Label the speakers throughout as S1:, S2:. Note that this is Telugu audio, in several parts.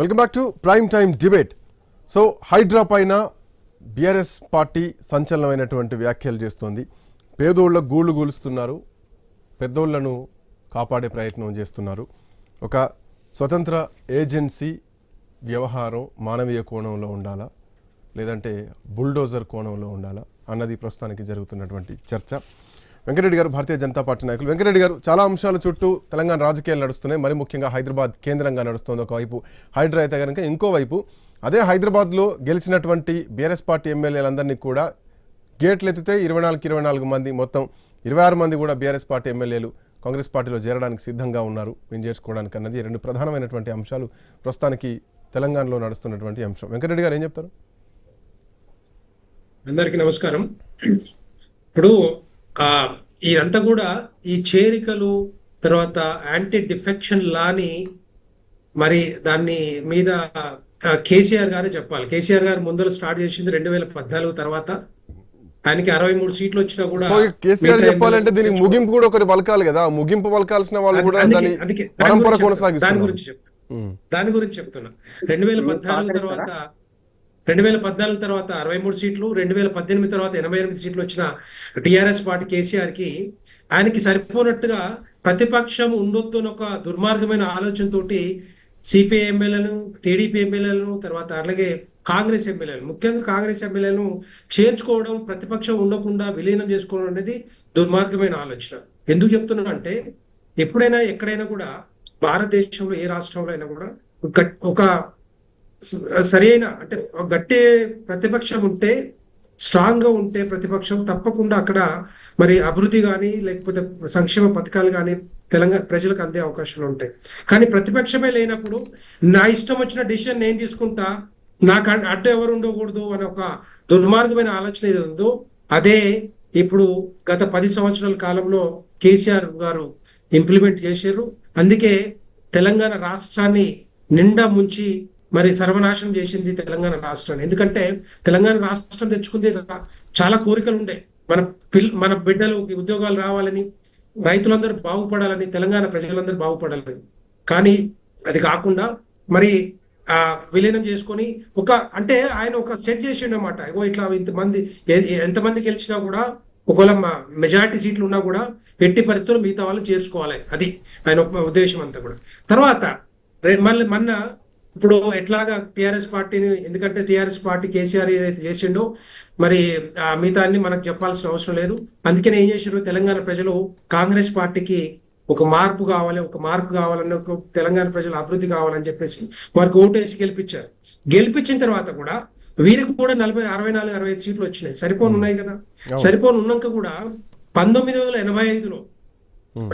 S1: Welcome back to prime time debate so Hydraa పైన బీఆర్ఎస్ పార్టీ సంచలనమైనటువంటి వ్యాఖ్యలు చేస్తోంది. పేదోళ్ళ గూళ్ళు గూలుస్తున్నారు. పెద్దోళ్ళను కాపాడే ప్రయత్నం చేస్తున్నారు. ఒక స్వతంత్ర ఏజెన్సీ వ్యవహారం మానవీయ కోణంలో ఉండాలా? లేదంటే బుల్డోజర్ కోణంలో ఉండాలా? అన్నది ప్రస్తుతానికి జరుగుతున్నటువంటి చర్చ. వెంకటరెడ్డి గారు భారతీయ జనతా పార్టీ నాయకులు. వెంకటరెడ్డి గారు చాలా అంశాల చుట్టూ తెలంగాణ రాజకీయాలు నడుస్తున్నాయి. మరి ముఖ్యంగా హైదరాబాద్ కేంద్రంగా నడుస్తుంది ఒకవైపు. హైడ్రా అయితే కనుక ఇంకోవైపు అదే హైదరాబాద్లో గెలిచినటువంటి బీఆర్ఎస్ పార్టీ ఎమ్మెల్యేలందరినీ కూడా గేట్లు ఎత్తితే ఇరవై నాలుగు ఇరవై నాలుగు మంది మొత్తం ఇరవై ఆరు మంది కూడా బీఆర్ఎస్ పార్టీ ఎమ్మెల్యేలు కాంగ్రెస్ పార్టీలో చేరడానికి సిద్ధంగా ఉన్నారు. మేము చేసుకోవడానికి అన్నది రెండు ప్రధానమైనటువంటి అంశాలు ప్రస్తుతానికి తెలంగాణలో నడుస్తున్నటువంటి అంశం. వెంకటరెడ్డి గారు ఏం చెప్తారు?
S2: అందరికీ నమస్కారం. ఇప్పుడు ఇదంతా కూడా ఈ చేరికలు తర్వాత యాంటీ డిఫెక్షన్ లాని మరి దాన్ని మీద కేసీఆర్ గారే చెప్పాలి. కేసీఆర్ గారు ముందర స్టార్ట్ చేసింది రెండు వేల పద్నాలుగు తర్వాత. ఆయనకి అరవై మూడు సీట్లు వచ్చినా కూడా
S1: కేసీఆర్ చెప్పాలంటే దీనికి ముగింపు కూడా ఒకటి పలకాలి కదా. ముగింపు పలకాల్సిన వాళ్ళు కూడా
S2: అందుకే-
S1: దాని
S2: గురించి చెప్తున్నా. దాని
S1: కొనసాగిస్తున్నారు
S2: గురించి చెప్తున్నా.
S1: ఉమ్.
S2: దాని గురించి చెప్తున్నా. రెండు వేల పద్నాలుగు తర్వాత రెండు వేల పద్నాలుగు తర్వాత అరవై మూడు సీట్లు రెండు వేల పద్దెనిమిది తర్వాత ఎనభై ఎనిమిది సీట్లు వచ్చిన టిఆర్ఎస్ పార్టీ కేసీఆర్కి ఆయనకి సరిపోనట్టుగా ప్రతిపక్షం ఉండొద్దు అని ఒక దుర్మార్గమైన ఆలోచనతోటి సిపిఐ ఎమ్మెల్యేలను టీడీపీ ఎమ్మెల్యేలను తర్వాత అలాగే కాంగ్రెస్ ఎమ్మెల్యేలు ముఖ్యంగా కాంగ్రెస్ ఎమ్మెల్యేలను చేర్చుకోవడం ప్రతిపక్షం ఉండకుండా విలీనం చేసుకోవడం అనేది దుర్మార్గమైన ఆలోచన. ఎందుకు చెప్తున్నాను అంటే ఎప్పుడైనా ఎక్కడైనా కూడా భారతదేశంలో ఏ రాష్ట్రంలో అయినా కూడా ఒక సరైన అంటే గట్టి ప్రతిపక్షం ఉంటే స్ట్రాంగ్గా ఉంటే ప్రతిపక్షం తప్పకుండా అక్కడ మరి అభివృద్ధి కానీ లేకపోతే సంక్షేమ పథకాలు కానీ తెలంగాణ ప్రజలకు అందే అవకాశాలు ఉంటాయి. కానీ ప్రతిపక్షమే లేనప్పుడు నా ఇష్టం వచ్చిన డిసిషన్ నేను తీసుకుంటా నాకు అడ్డు ఎవరు ఉండకూడదు అనే ఒక దుర్మార్గమైన ఆలోచన ఏది ఉందో అదే ఇప్పుడు గత పది సంవత్సరాల కాలంలో కేసీఆర్ గారు ఇంప్లిమెంట్ చేశారు. అందుకే తెలంగాణ రాష్ట్రాన్ని నిండా ముంచి మరి సర్వనాశనం చేసింది తెలంగాణ రాష్ట్రాన్ని. ఎందుకంటే తెలంగాణ రాష్ట్రం తెచ్చుకుంది చాలా కోరికలు ఉండే. మన పిల్ మన బిడ్డలకి ఉద్యోగాలు రావాలని రైతులందరూ బాగుపడాలని తెలంగాణ ప్రజలందరూ బాగుపడాలని. కానీ అది కాకుండా మరి ఆ విలీనం చేసుకొని ఒక అంటే ఆయన ఒక సెట్ చేసిండు అనమాట ఇగో ఇట్లా ఇంతమంది ఎంతమంది గెలిచినా కూడా ఒకవేళ మెజారిటీ సీట్లు ఉన్నా కూడా ఎట్టి పరిస్థితుల్లో మిగతా వాళ్ళు చేర్చుకోవాలి. అది ఆయన ఉద్దేశం అంతా కూడా. తర్వాత మళ్ళీ మొన్న ఇప్పుడు ఎట్లాగా టిఆర్ఎస్ పార్టీని ఎందుకంటే టిఆర్ఎస్ పార్టీ కేసీఆర్ ఏదైతే చేసిండో మరి ఆ మిగతా అన్ని మనకు చెప్పాల్సిన అవసరం లేదు. అందుకనే ఏం చేసిండ్రు? తెలంగాణ ప్రజలు కాంగ్రెస్ పార్టీకి ఒక మార్పు కావాలి ఒక మార్పు కావాలని ఒక తెలంగాణ ప్రజలు అభివృద్ధి కావాలని చెప్పేసి వారికి ఓటేసి గెలిపించారు. గెలిపించిన తర్వాత కూడా వీరికి కూడా నలభై అరవై నాలుగు అరవై ఐదు సీట్లు వచ్చినాయి. సరిపోను ఉన్నాయి కదా? సరిపోను ఉన్నాక కూడా పంతొమ్మిది వందల ఎనభై ఐదులో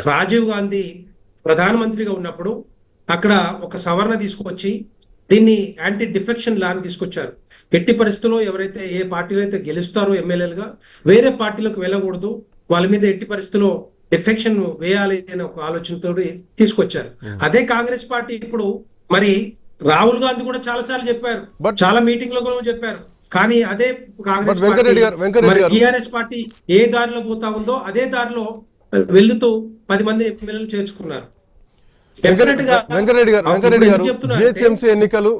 S2: రాజీవ్ గాంధీ ప్రధానమంత్రిగా ఉన్నప్పుడు అక్కడ ఒక సవరణ తీసుకొచ్చి దీన్ని యాంటీ డిఫెక్షన్ లాని తీసుకొచ్చారు. ఎట్టి పరిస్థితుల్లో ఎవరైతే ఏ పార్టీలో అయితే గెలుస్తారో ఎమ్మెల్యేలుగా వేరే పార్టీలకు వెళ్ళకూడదు. వాళ్ళ మీద ఎట్టి పరిస్థితుల్లో డిఫెక్షన్ వేయాలి అనే ఒక ఆలోచనతో తీసుకొచ్చారు. అదే కాంగ్రెస్ పార్టీ ఇప్పుడు మరి రాహుల్ గాంధీ కూడా చాలా సార్లు చెప్పారు. చాలా మీటింగ్లో కూడా చెప్పారు. కానీ అదే కాంగ్రెస్
S1: గారు-
S2: టిఆర్ఎస్ పార్టీ ఏ దారిలో పోతా ఉందో అదే దారిలో వెళ్తూ పది మంది ఎమ్మెల్యేలు చేర్చుకున్నారు.
S1: వెంకరెడ్డి గారు వెంకరెడ్డి జిహెచ్ఎంసీ ఎన్నికలు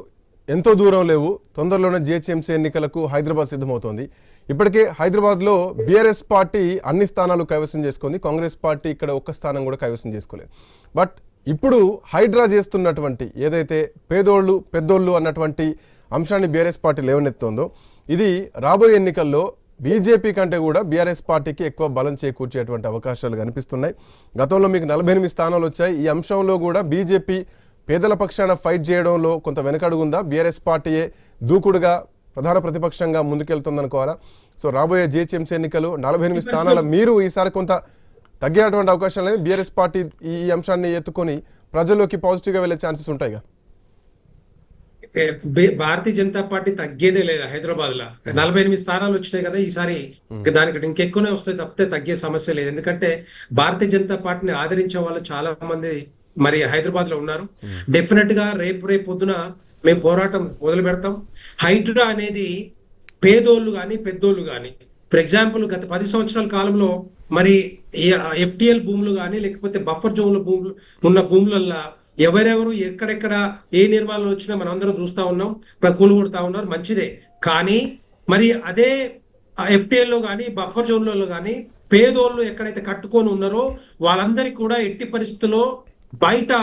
S1: ఎంతో దూరం లేవు. తొందరలోనే జిహెచ్ఎంసీ ఎన్నికలకు హైదరాబాద్ సిద్ధమవుతోంది. ఇప్పటికే హైదరాబాద్లో బీఆర్ఎస్ పార్టీ అన్ని స్థానాలు కైవసం చేసుకుంది. కాంగ్రెస్ పార్టీ ఇక్కడ ఒక్క స్థానం కూడా కైవసం చేసుకోలేదు. బట్ ఇప్పుడు హైడ్రా చేస్తున్నటువంటి ఏదైతే పేదోళ్ళు పెద్దోళ్ళు అన్నటువంటి అంశాన్ని బీఆర్ఎస్ పార్టీ లేవనెత్తుందో ఇది రాబోయే ఎన్నికల్లో బీజేపీ కంటే కూడా బీఆర్ఎస్ పార్టీకి ఎక్కువ బలం చేకూర్చేటువంటి అవకాశాలు కనిపిస్తున్నాయి. గతంలో మీకు నలభై ఎనిమిది స్థానాలు వచ్చాయి. ఈ అంశంలో కూడా బీజేపీ పేదల పక్షాన ఫైట్ చేయడంలో కొంత వెనకడుగుందా బీఆర్ఎస్ పార్టీయే దూకుడుగా ప్రధాన ప్రతిపక్షంగా ముందుకెళ్తుందనుకోవాలా సో రాబోయే జిహెచ్ఎంసీ ఎన్నికలు నలభై ఎనిమిది స్థానాల మీరు ఈసారి కొంత తగ్గేటువంటి అవకాశం లేదు బీఆర్ఎస్ పార్టీ ఈ అంశాన్ని ఎత్తుకొని ప్రజల్లోకి పాజిటివ్గా వెళ్ళే ఛాన్సెస్ ఉంటాయిగా?
S2: భారతీయ జనతా పార్టీ తగ్గేదే లేదు హైదరాబాద్లో నలభై ఎనిమిది స్థానాలు వచ్చినాయి కదా ఈసారి. దానికి ఇంకెక్కువనే వస్తాయి తప్పితే తగ్గే సమస్య లేదు. ఎందుకంటే భారతీయ జనతా పార్టీని ఆదరించే వాళ్ళు చాలా మంది మరి హైదరాబాద్లో ఉన్నారు. డెఫినెట్గా రేపు రేపు పొద్దున మేము పోరాటం మొదలు పెడతాం. హైడ్రా అనేది పేదోళ్ళు కానీ పెద్దోళ్ళు కానీ ఫర్ ఎగ్జాంపుల్ గత పది సంవత్సరాల కాలంలో మరి ఎఫ్టిఎల్ భూములు కానీ లేకపోతే బఫర్ జోన్ల భూములు ఉన్న భూములల్లో ఎవరెవరు ఎక్కడెక్కడ ఏ నిర్మాణాలు వచ్చినా మనం అందరం చూస్తా ఉన్నాం ఇప్పుడు కూలు ఉన్నారు మంచిదే. కానీ మరి అదే ఎఫ్టీఎల్లో కానీ బఫర్ జోన్లలో కానీ పేదోళ్ళు ఎక్కడైతే కట్టుకొని ఉన్నారో వాళ్ళందరికీ కూడా ఎట్టి పరిస్థితుల్లో బయట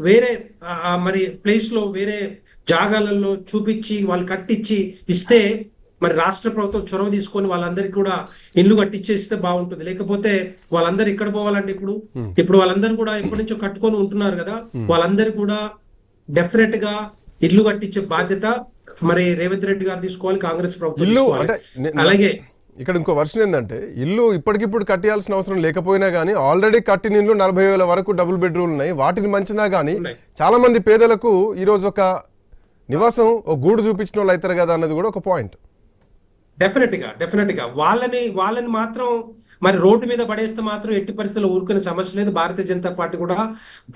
S2: వేరే మరి ప్లేస్లో వేరే జాగాలలో చూపించి వాళ్ళు కట్టించి ఇస్తే మరి రాష్ట్ర ప్రభుత్వం చొరవ తీసుకొని వాళ్ళందరికీ కూడా ఇల్లు కట్టించేస్తే బాగుంటుంది. లేకపోతే వాళ్ళందరూ ఎక్కడ పోవాలంటే ఇప్పుడు? ఇప్పుడు వాళ్ళందరూ కూడా ఎప్పటి నుంచో కట్టుకొని ఉంటున్నారు కదా. వాళ్ళందరూ కూడా డెఫినెట్గా ఇల్లు కట్టించే బాధ్యత మరి రేవంత్ రెడ్డి గారు తీసుకోవాలి కాంగ్రెస్ ప్రభుత్వం అలాగే
S1: ఇక్కడ ఇంకో వర్షన్ ఏంటంటే ఇల్లు ఇప్పటికిప్పుడు కట్టియాల్సిన అవసరం లేకపోయినా కానీ ఆల్రెడీ కట్టిన ఇల్లు నలభై వేల వరకు డబుల్ బెడ్రూమ్లు ఉన్నాయి. వాటిని మంచినా కానీ. చాలా మంది పేదలకు ఈరోజు ఒక నివాసం ఒక గూడు చూపించిన వాళ్ళు అవుతారు కదా అన్నది కూడా ఒక పాయింట్
S2: డెఫినెట్గా డెఫినెట్గా. వాళ్ళని వాళ్ళని మాత్రం మరి రోడ్డు మీద పడేస్తే మాత్రం ఎట్టి పరిస్థితుల్లో ఊరుకునే సమస్య లేదు. భారతీయ జనతా పార్టీ కూడా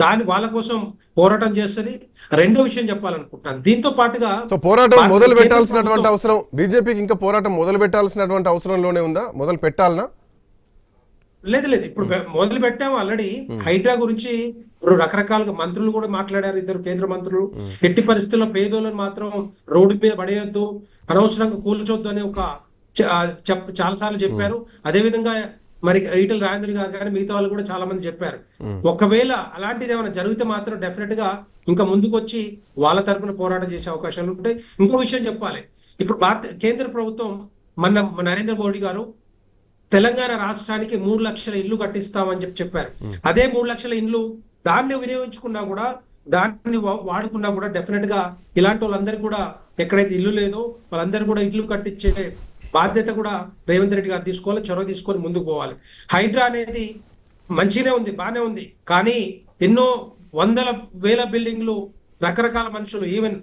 S2: దాని వాళ్ళ కోసం పోరాటం చేస్తుంది. రెండో విషయం చెప్పాలనుకుంటున్నాను. దీంతో పాటుగా
S1: సో పోరాటం మొదలు పెట్టాల్సినటువంటి అవసరం బీజేపీకి ఇంకా పోరాటం మొదలు పెట్టాల్సినటువంటి అవసరంలోనే ఉందా? మొదలు పెట్టాలనా
S2: లేదు లేదు. ఇప్పుడు మొదలు పెట్టాము ఆల్రెడీ హైడ్రా గురించి రకరకాలుగా మంత్రులు కూడా మాట్లాడారు ఇద్దరు కేంద్ర మంత్రులు. ఎట్టి పరిస్థితుల్లో పేదోళ్ళని మాత్రం రోడ్డు మీద పడేయొద్దు. అనవసరంగా కూల్చొద్దు అని ఒక చాలా సార్లు చెప్పారు. అదే విధంగా మరి ఈటల రాజేంద్ర గారు కానీ మిగతా వాళ్ళు కూడా చాలా మంది చెప్పారు ఒకవేళ అలాంటిది ఏమైనా జరిగితే మాత్రం డెఫినెట్గా ఇంకా ముందుకొచ్చి వాళ్ళ తరపున పోరాటం చేసే అవకాశాలు ఉంటాయి. ఇంకో విషయం చెప్పాలి. ఇప్పుడు భారత కేంద్ర ప్రభుత్వం మన నరేంద్ర మోడీ గారు తెలంగాణ రాష్ట్రానికి మూడు లక్షల ఇల్లు కట్టిస్తామని చెప్పి చెప్పారు. అదే మూడు లక్షల ఇల్లు దాన్ని వినియోగించుకున్నా కూడా దాన్ని వాడుకున్నా కూడా డెఫినెట్గా ఇలాంటి వాళ్ళందరికీ కూడా ఎక్కడైతే ఇల్లు లేదో వాళ్ళందరూ కూడా ఇల్లు కట్టించే బాధ్యత కూడా రేవంత్ రెడ్డి గారు తీసుకోవాలి చొరవ తీసుకొని ముందుకు పోవాలి. హైడ్రా అనేది మంచిగానే ఉంది బానే ఉంది. కానీ ఎన్నో వందల వేల బిల్డింగ్లు రకరకాల మనుషులు ఈవెన్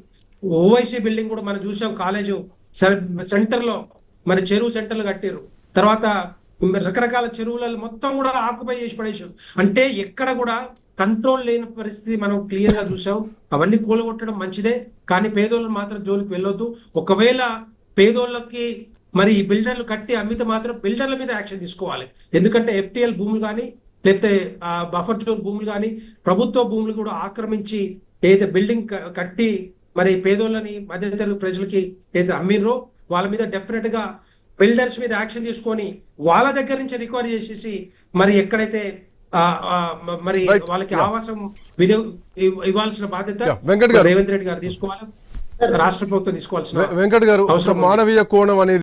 S2: ఓవైసీ బిల్డింగ్ కూడా మనం చూసాం కాలేజ్ సెంటర్లో మరి చెరువు సెంటర్లు కట్టారు తర్వాత రకరకాల చెరువులలో మొత్తం కూడా ఆక్యుపై చేసి పడేసారు అంటే ఎక్కడ కూడా కంట్రోల్ లేని పరిస్థితి మనం క్లియర్గా చూసాం. అవన్నీ కూలగొట్టడం మంచిదే కానీ పేదోళ్ళు మాత్రం జోలికి వెళ్ళొద్దు. ఒకవేళ పేదోళ్ళకి మరి ఈ బిల్డర్లు కట్టి అమ్మితే మాత్రం బిల్డర్ల మీద యాక్షన్ తీసుకోవాలి. ఎందుకంటే ఎఫ్టిఎల్ భూములు కానీ లేకపోతే బఫర్ జోన్ భూములు కానీ ప్రభుత్వ భూములు కూడా ఆక్రమించి ఏదైతే బిల్డింగ్ కట్టి మరి పేదోళ్ళని మధ్యతరగతి ప్రజలకి ఏదైతే అమ్మిర్రో వాళ్ళ మీద డెఫినెట్గా బిల్డర్స్ మీద యాక్షన్ తీసుకొని వాళ్ళ దగ్గర నుంచి రికవరీ చేసేసి మరి ఎక్కడైతే మరి. వాళ్ళకి. ఆవాసం వినియోగ ఇవ్- ఇవ్వాల్సిన బాధ్యత
S1: Yeah. వెంకట్ గారు.
S2: రేవంత్ రెడ్డి గారు తీసుకోవాలి రాష్ట్ర ప్రభుత్వం తీసుకోవాల్సిన
S1: వెంకట్ గారు. మానవీయ కోణం అనేది